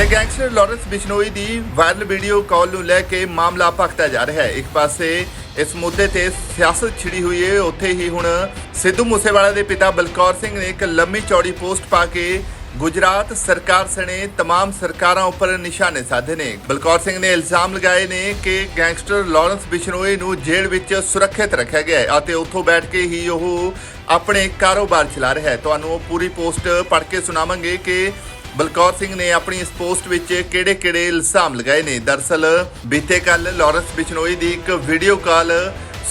ਤੇ gangster Lawrence Bishnoi ਦੀ viral video call ਨੂੰ ਲੈ ਕੇ ਮਾਮਲਾ ਭਖਦਾ ਜਾ ਰਿਹਾ ਹੈ ਇੱਕ ਪਾਸੇ ਇਸ ਮੁੱਦੇ ਤੇ ਸਿਆਸਤ ਛਿੜੀ ਹੋਈ ਹੈ ਉੱਥੇ ਹੀ ਹੁਣ ਸਿੱਧੂ ਮੂਸੇਵਾਲਾ ਦੇ ਪਿਤਾ ਬਲਕੌਰ ਸਿੰਘ ਨੇ ਇੱਕ ਲੰਮੀ ਚੌੜੀ ਪੋਸਟ ਪਾ ਕੇ ਗੁਜਰਾਤ ਸਰਕਾਰ ਸਣੇ तमाम ਸਰਕਾਰਾਂ ਉੱਪਰ ਨਿਸ਼ਾਨੇ ਸਾਧੇ ਨੇ ਬਲਕੌਰ ਸਿੰਘ ਨੇ ਇਲਜ਼ਾਮ ਲਗਾਏ ਨੇ ਕਿ ਗੈਂਗਸਟਰ ਲਾਰੈਂਸ ਬਿਸ਼ਨੋਈ ਨੂੰ ਜੇਲ੍ਹ ਵਿੱਚ ਸੁਰੱਖਿਅਤ ਰੱਖਿਆ ਗਿਆ ਹੈ ਅਤੇ ਉੱਥੋਂ ਬੈਠ ਕੇ ਹੀ ਉਹ ਆਪਣੇ ਕਾਰੋਬਾਰ ਚਲਾ ਰਿਹਾ ਹੈ ਤੁਹਾਨੂੰ ਉਹ ਪੂਰੀ ਪੋਸਟ ਪੜ੍ਹ ਕੇ ਸੁਣਾਵਾਂਗੇ ਕਿ ਬਲਕੌਰ ਸਿੰਘ ਨੇ ਆਪਣੀ ਇਸ ਪੋਸਟ ਵਿੱਚ ਕਿਹੜੇ-ਕਿਹੜੇ ਇਲਜ਼ਾਮ ਲਗਾਏ ਨੇ? ਦਰਸਲ ਬੀਤੇ ਕੱਲ ਲਾਰੈਂਸ ਬਿਸ਼ਨੋਈ ਦੀ ਇੱਕ ਵੀਡੀਓ ਕਾਲ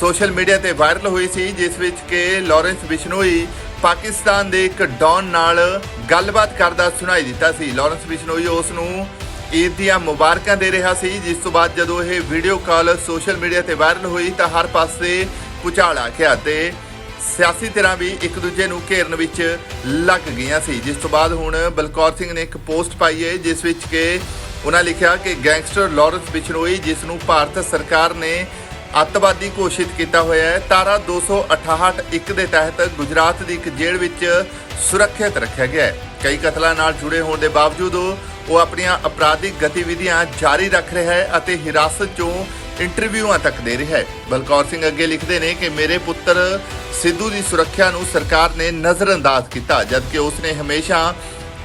ਸੋਸ਼ਲ ਮੀਡੀਆ ਤੇ ਵਾਇਰਲ ਹੋਈ ਸੀ, ਜਿਸ ਵਿੱਚ ਕਿ ਲਾਰੈਂਸ ਬਿਸ਼ਨੋਈ ਪਾਕਿਸਤਾਨ ਦੇ ਇੱਕ ਡੌਨ ਨਾਲ ਗੱਲਬਾਤ ਕਰਦਾ ਸੁਣਾਈ ਦਿੱਤਾ ਸੀ। ਲਾਰੈਂਸ ਬਿਸ਼ਨੋਈ ਉਸ ਨੂੰ ਈਦ ਦੀਆਂ ਮੁਬਾਰਕਾਂ ਦੇ ਰਿਹਾ ਸੀ, ਜਿਸ ਤੋਂ ਬਾਅਦ ਜਦੋਂ ਇਹ ਵੀਡੀਓ ਕਾਲ ਸੋਸ਼ਲ ਮੀਡੀਆ ਤੇ ਵਾਇਰਲ ਹੋਈ ਤਾਂ ਹਰ ਪਾਸੇ ਭੁਚਾਲ ਆ ਗਿਆ ਤੇ ਸਿਆਸੀ ਧਿਰਾਂ ਵੀ ਇੱਕ ਦੂਜੇ ਨੂੰ ਘੇਰਨ ਵਿੱਚ ਲੱਗ ਗਈਆਂ ਸੀ। ਜਿਸ ਤੋਂ ਬਾਅਦ ਹੁਣ ਬਲਕੌਰ ਸਿੰਘ ਨੇ ਇੱਕ ਪੋਸਟ ਪਾਈ ਹੈ, ਜਿਸ ਵਿੱਚ ਕਿ ਉਹਨਾਂ ਲਿਖਿਆ ਕਿ ਗੈਂਗਸਟਰ ਲਾਰੈਂਸ ਬਿਸ਼ਨੋਈ, ਜਿਸ ਨੂੰ ਭਾਰਤ ਸਰਕਾਰ ਨੇ ਅੱਤਵਾਦੀ ਘੋਸ਼ਿਤ ਕੀਤਾ ਹੋਇਆ ਹੈ, ਤਾਰਾ 268 ਇੱਕ ਦੇ ਤਹਿਤ ਗੁਜਰਾਤ ਦੀ ਇੱਕ ਜੇਲ੍ਹ ਵਿੱਚ ਸੁਰੱਖਿਅਤ ਰੱਖਿਆ ਗਿਆ ਹੈ। ਕਈ ਕਤਲਾਂ ਨਾਲ ਜੁੜੇ ਹੋਣ ਦੇ ਬਾਵਜੂਦ ਉਹ ਆਪਣੀਆਂ ਅਪਰਾਧਿਕ ਗਤੀਵਿਧੀਆਂ ਜਾਰੀ ਰੱਖ ਰਿਹਾ ਹੈ ਅਤੇ ਹਿਰਾਸਤ 'ਚੋਂ ਇੰਟਰਵਿਊਆਂ ਤੱਕ ਦੇ ਰਿਹਾ ਹੈ। ਬਲਕੌਰ ਸਿੰਘ ਅੱਗੇ ਲਿਖਦੇ ਨੇ ਕਿ ਮੇਰੇ ਪੁੱਤਰ ਸਿੱਧੂ ਦੀ ਸੁਰੱਖਿਆ ਨੂੰ ਸਰਕਾਰ ਨੇ ਨਜ਼ਰਅੰਦਾਜ਼ ਕੀਤਾ, ਜਦਕਿ ਉਸ ਨੇ ਹਮੇਸ਼ਾ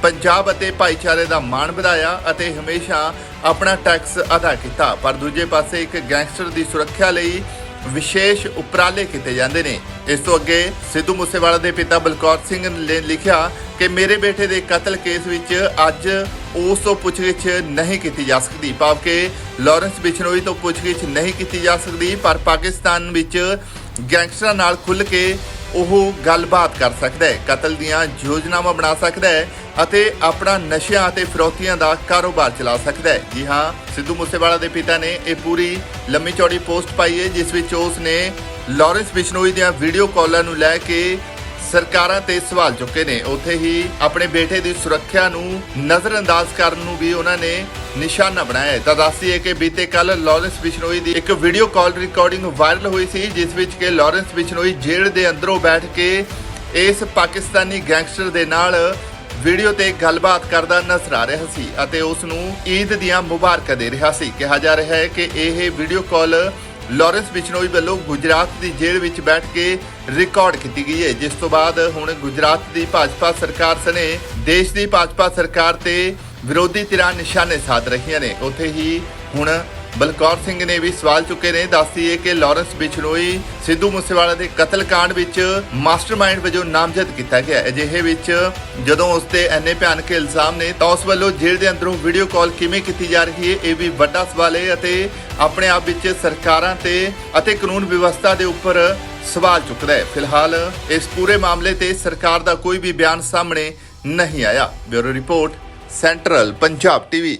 ਪੰਜਾਬ ਅਤੇ ਭਾਈਚਾਰੇ ਦਾ ਮਾਣ ਵਧਾਇਆ ਅਤੇ ਹਮੇਸ਼ਾ ਆਪਣਾ ਟੈਕਸ ਅਦਾ ਕੀਤਾ। ਪਰ ਦੂਜੇ ਪਾਸੇ ਇੱਕ ਗੈਂਗਸਟਰ ਦੀ ਸੁਰੱਖਿਆ ਲਈ ਵਿਸ਼ੇਸ਼ ਉਪਰਾਲੇ ਕੀਤੇ ਜਾਂਦੇ ਨੇ। ਇਸ ਤੋਂ ਅੱਗੇ ਸਿੱਧੂ ਮੂਸੇਵਾਲਾ ਦੇ ਪਿਤਾ ਬਲਕੌਰ ਸਿੰਘ ਨੇ ਲਿਖਿਆ ਕਿ ਮੇਰੇ ਬੇਟੇ ਦੇ ਕਤਲ ਕੇਸ ਵਿੱਚ ਅੱਜ ਉਸ ਤੋਂ ਪੁੱਛਗਿੱਛ ਨਹੀਂ ਕੀਤੀ ਜਾ ਸਕਦੀ, ਭਾਵ ਕਿ ਲਾਰੈਂਸ ਬਿਸ਼ਨੋਈ ਤੋਂ ਪੁੱਛਗਿੱਛ ਨਹੀਂ ਕੀਤੀ ਜਾ ਸਕਦੀ, ਪਰ ਪਾਕਿਸਤਾਨ ਵਿੱਚ ਗੈਂਗਸਟਰਾਂ ਨਾਲ ਖੁੱਲ੍ਹ ਕੇ ਉਹ ਗੱਲਬਾਤ ਕਰ ਸਕਦਾ ਹੈ, ਕਤਲ ਦੀਆਂ ਯੋਜਨਾਵਾਂ ਬਣਾ ਸਕਦਾ ਹੈ ਅਤੇ ਆਪਣਾ ਨਸ਼ਿਆਂ ਅਤੇ ਫਰੋਤੀਆਂ ਦਾ ਕਾਰੋਬਾਰ ਚਲਾ ਸਕਦਾ ਹੈ। ਜੀ ਹਾਂ, ਸਿੱਧੂ ਮੂਸੇਵਾਲਾ ਦੇ ਪਿਤਾ ਨੇ ਇਹ ਪੂਰੀ ਲੰਮੀ ਚੌੜੀ ਪੋਸਟ ਪਾਈ ਹੈ, ਜਿਸ ਵਿੱਚ ਉਸ ਨੇ ਲਾਰੈਂਸ ਬਿਸ਼ਨੋਈ ਦੀਆਂ ਵੀਡੀਓ ਕਾਲਾਂ ਨੂੰ ਲੈ ਕੇ ਸਰਕਾਰਾਂ ਤੇ ਸਵਾਲ ਚੁੱਕੇ ਨੇ। ਉੱਥੇ ਹੀ ਆਪਣੇ ਬੇਟੇ ਦੀ ਸੁਰੱਖਿਆ ਨੂੰ ਨਜ਼ਰਅੰਦਾਜ਼ ਕਰਨ ਨੂੰ ਵੀ ਉਹਨਾਂ ਨੇ ਨਿਸ਼ਾਨਾ ਬਣਾਇਆ। ਹੈ ਤਾਂ ਦੱਸਦੀਏ ਕਿ ਬੀਤੇ ਕੱਲ ਲਾਰੈਂਸ ਬਿਸ਼ਨੋਈ ਦੀ ਇੱਕ ਵੀਡੀਓ ਕਾਲ ਰਿਕਾਰਡਿੰਗ ਵਾਇਰਲ ਹੋਈ ਸੀ, ਜਿਸ ਵਿੱਚ ਕਿ ਲਾਰੈਂਸ ਬਿਸ਼ਨੋਈ ਜੇਲ੍ਹ ਦੇ ਅੰਦਰੋਂ ਬੈਠ ਕੇ ਇਸ ਪਾਕਿਸਤਾਨੀ ਗੈਂਗਸਟਰ ਦੇ ਨਾਲ ਵੀਡੀਓ ਤੇ ਗੱਲਬਾਤ ਕਰਦਾ ਨਜ਼ਰ ਆ ਰਿਹਾ ਸੀ ਅਤੇ ਉਸ ਨੂੰ ਈਦ ਦੀਆਂ ਮੁਬਾਰਕਾਂ ਦੇ ਰਿਹਾ ਸੀ। ਕਿਹਾ ਜਾ ਰਿਹਾ ਹੈ ਕਿ ਇਹ ਵੀਡੀਓ ਕਾਲ ਲਾਰੈਂਸ ਬਿਸ਼ਨੋਈ ਵੱਲੋਂ ਗੁਜਰਾਤ ਦੀ ਜੇਲ੍ਹ ਵਿੱਚ ਬੈਠ ਕੇ ਰਿਕਾਰਡ ਕੀਤੀ ਗਈ ਹੈ, ਜਿਸ ਤੋਂ ਬਾਅਦ ਹੁਣ ਗੁਜਰਾਤ ਦੀ ਭਾਜਪਾ ਸਰਕਾਰ ਸਣੇ ਦੇਸ਼ ਦੀ ਭਾਜਪਾ ਸਰਕਾਰ ਤੇ ਵਿਰੋਧੀ ਧਿਰਾਂ ਨਿਸ਼ਾਨੇ ਸਾਧ ਰਹੀਆਂ ਨੇ। ਉੱਥੇ ਹੀ ਹੁਣ ਬਲਕੌਰ ਸਿੰਘ ਨੇ ਵੀ ਸਵਾਲ ਚੁੱਕੇ ਨੇ। ਦੱਸਦੀਏ ਕਿ ਲਾਰੈਂਸ ਬਿਸ਼ਨੋਈ ਸਿੱਧੂ ਮੂਸੇਵਾਲਾ ਦੇ ਕਤਲकांड ਵਿੱਚ ਮਾਸਟਰਮਾਈਂਡ ਵਜੋਂ ਨਾਮਜ਼ਦ ਕੀਤਾ ਗਿਆ। ਅਜਿਹੇ ਵਿੱਚ ਜਦੋਂ ਉਸ ਤੇ ਐਨੇ ਭਿਆਨਕ ਇਲਜ਼ਾਮ ਨੇ, ਤਾਂ ਉਸ ਵੱਲੋਂ ਜੇਲ੍ਹ ਦੇ ਅੰਦਰੋਂ ਵੀਡੀਓ ਕਾਲ ਕਿਵੇਂ ਕੀਤੀ ਜਾ ਰਹੀ ਹੈ, ਇਹ ਵੀ ਵੱਡਾ ਸਵਾਲ ਹੈ ਅਤੇ ਆਪਣੇ ਆਪ ਵਿੱਚ ਸਰਕਾਰਾਂ ਤੇ ਅਤੇ ਕਾਨੂੰਨ ਵਿਵਸਥਾ ਦੇ ਉੱਪਰ ਸਵਾਲ ਚੁੱਕਦਾ ਹੈ। ਫਿਲਹਾਲ ਇਸ ਪੂਰੇ ਮਾਮਲੇ ਤੇ ਸਰਕਾਰ ਦਾ ਕੋਈ ਵੀ ਬਿਆਨ ਸਾਹਮਣੇ ਨਹੀਂ ਆਇਆ। Bureau report, central Punjab TV.